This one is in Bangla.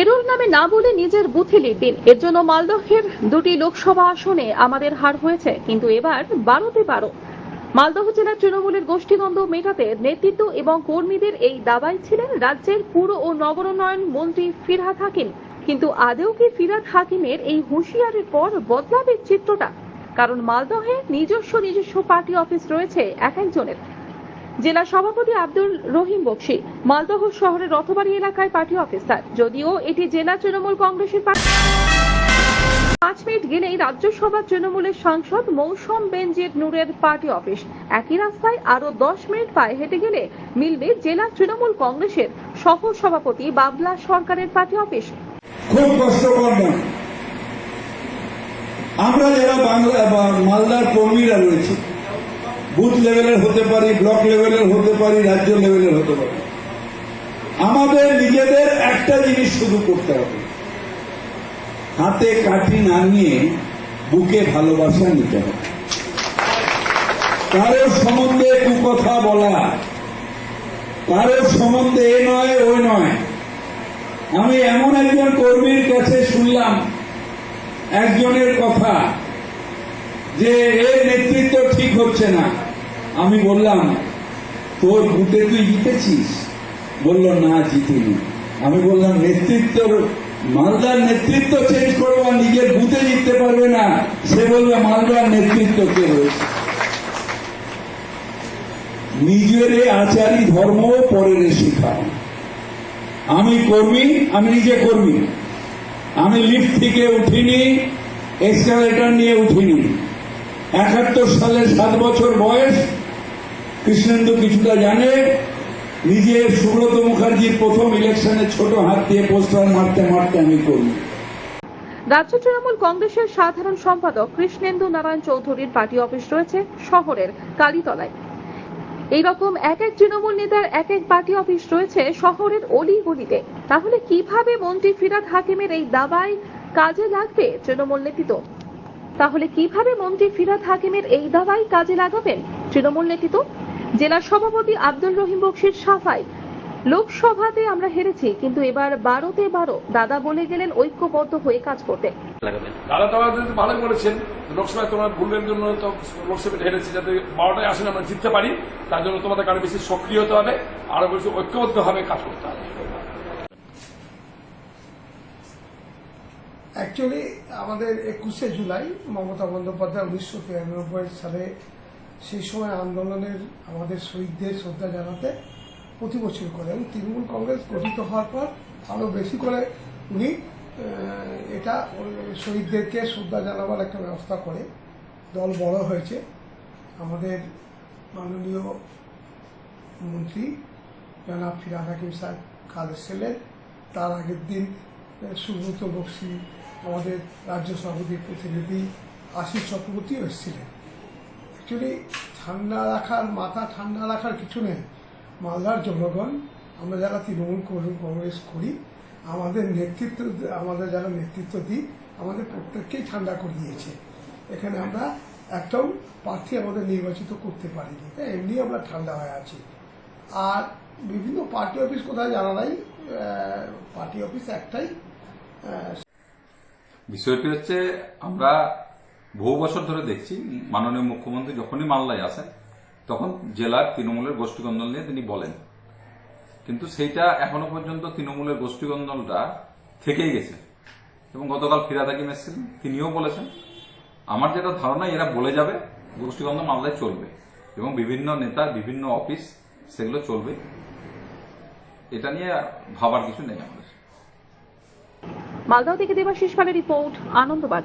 এরুল নামে না বলে নিজের বুথে লিড দিন। এর জন্য মালদহের দুটি লোকসভা আসনে আমাদের হার হয়েছে, কিন্তু এবার বারোতে বারো। মালদহ জেলার তৃণমূলের গোষ্ঠীদ্বন্দ্ব মেটাতে নেতৃত্ব এবং কর্মীদের এই দাবাই ছিলেন রাজ্যের পুর ও নগরোন্নয়ন মন্ত্রী ফিরহাদ হাকিম। কিন্তু আদেও কি ফিরহাদ হাকিমের এই হুঁশিয়ারির পর বদলাবে চিত্রটা? কারণ মালদহে নিজস্ব নিজস্ব পার্টি অফিস রয়েছে এক একজনের। জেলা সভাপতি আব্দুল রহিম বক্সি, মালদহ শহরের রথবাড়ি এলাকায় পার্টি অফিসার। যদিও এটি জেলা তৃণমূল কংগ্রেসের পাঁচ মিনিট গেলেই রাজ্যসভা তৃণমূলের সাংসদ মৌসম বেনজির নূরের পার্টি অফিস। একই রাস্তায় আরও দশ মিনিট পায়ে হেঁটে গেলে মিলবে জেলা তৃণমূল কংগ্রেসের সহ সভাপতি বাবলা সরকারের পার্টি অফিস। খুব কষ্টকর আমরা যারা বাংলা মালদার কর্মীরা রয়েছে বুথ লেভেলের হতে পারি, ব্লক লেভেলের হতে পারি, রাজ্য লেভেলের হতে পারি। আমাদের নিজেদের একটা জিনিস শুরু করতে হবে। হাতে কাঠি না নিয়ে বুকে ভালোবাসা নিতে হবে। কারোর সম্বন্ধে কুকথা বলা কারোর সম্বন্ধে এ নয় ওই নয়। আমি এমন একজন কর্মীর কাছে শুনলাম, একজনের কথা, যে এর নেতৃত্ব ঠিক হচ্ছে না। আমি বললাম, তোর বুথে তুই জিতেছিস? বলল, না, জিতিনি। আমি বললাম, নেতৃত্ব, মালদার নেতৃত্ব চেঞ্জ করব নিজের বুথে জিততে পারবে না। সে বলবে মালদার নেতৃত্ব কে রয়েছে নিজের আচারী ধর্ম পরের শিখাও আমি কর্মী, আমি নিজে কর্মী। আমি লিফট থেকে উঠিনি এক্সকালেটার নিয়ে উঠিনি। একাত্তর সালে সাত বছর বয়স কৃষ্ণেন্দু কিছুটা জানে নিজে সুব্রত মুখার্জির প্রথম ইলেকশনে ছোট হাত দিয়ে পোস্টার মারতে মারতে আমি কর্মী রাজ্য তৃণমূল কংগ্রেসের সাধারণ সম্পাদক কৃষ্ণেন্দু নারায়ণ চৌধুরীর পার্টি অফিস রয়েছে শহরের কালীতলায়। এইরকম এক এক তৃণমূল নেতার এক এক পার্টি অফিস রয়েছে শহরের অলি গলিতে তাহলে কীভাবে মন্ত্রী ফিরাদ হাকিমের এই দাবায় কাজে লাগবে তৃণমূল নেতৃত্ব? তাহলে কীভাবে মন্ত্রী ফিরাদ হাকিমের এই দাবাই কাজে লাগাবেন তৃণমূল নেতৃত্ব? জেলা সভাপতি আব্দুল রহিম বক্সির সাফাই। লোকসভাতে আমরা হেরেছি কিন্তু এবার বারোতে বারো দাদা বলে গেলেন ঐক্যবদ্ধ হয়ে কাজ করতে। দাদা তো আমাদের ভালোই বলেছেন লোকসভায় তোমার ভুলের জন্য তো লোকসভায় হেরেছি যাতে বারোটায় আসলে আমরা জিততে পারি তার জন্য তোমাদের আরও বেশি সক্রিয় হতে হবে আরও বেশি ঐক্যবদ্ধভাবে কাজ করতে হবে। অ্যাকচুয়ালি আমাদের একুশে জুলাই মমতা বন্দ্যোপাধ্যায় উনিশশো তিরানব্বই সালে সেই সময় আন্দোলনের আমাদের শহীদদের শ্রদ্ধা জানাতে প্রতি বছর করে এবং তৃণমূল কংগ্রেস গঠিত হওয়ার পর আরও বেশি করে উনি এটা শহীদদেরকে শ্রদ্ধা জানাবার একটা ব্যবস্থা করে। দল বড় হয়েছে। আমাদের মাননীয় মন্ত্রী জনাব ফিরাদ হাকিম সাহেব কাল এসেছিলেন। তার আগের দিন সুব্রত বক্সি, আমাদের রাজ্য সভাপতির প্রতিনিধি আশিস চক্রবর্তীও এসেছিলেন। অ্যাকচুয়ালি ঠান্ডা রাখার, মাথা ঠান্ডা রাখার কিছু নেই। মালদার জনগণ, আমরা যারা তৃণমূল কংগ্রেস করি, আমাদের নেতৃত্ব, আমাদের যারা নেতৃত্ব দিই, আমাদের প্রত্যেককেই ঠান্ডা করে দিয়েছে। এখানে আমরা একটাও প্রার্থী আমাদের নির্বাচিত করতে পারিনি। তাই এমনি আমরা ঠান্ডা হয়ে আছি। আর বিভিন্ন পার্টি অফিস কোথায় জানা নাই? পার্টি অফিস একটাই। বিষয়টি হচ্ছে আমরা বহু বছর ধরে দেখছি, মাননীয় মুখ্যমন্ত্রী যখনই মাল্লায় আসেন, তখন জেলার তৃণমূলের গোষ্ঠীকন্দল নিয়ে তিনি বলেন। কিন্তু সেইটা এখনও পর্যন্ত তৃণমূলের গোষ্ঠীকন্দলটা থেকেই গেছে। এবং গতকাল ফিরাদ হাকিম এসেছিলেন, তিনিও বলেছেন, আমার যেটা ধারণা, এরা বলে যাবে গোষ্ঠীকন্দল মামলায় চলবে এবং বিভিন্ন নেতার বিভিন্ন অফিস, সেগুলো চলবে। এটা নিয়ে ভাবার কিছু নেই আমাদের। মালদহ থেকে দেবাশিস পালের রিপোর্ট আনন্দবাদ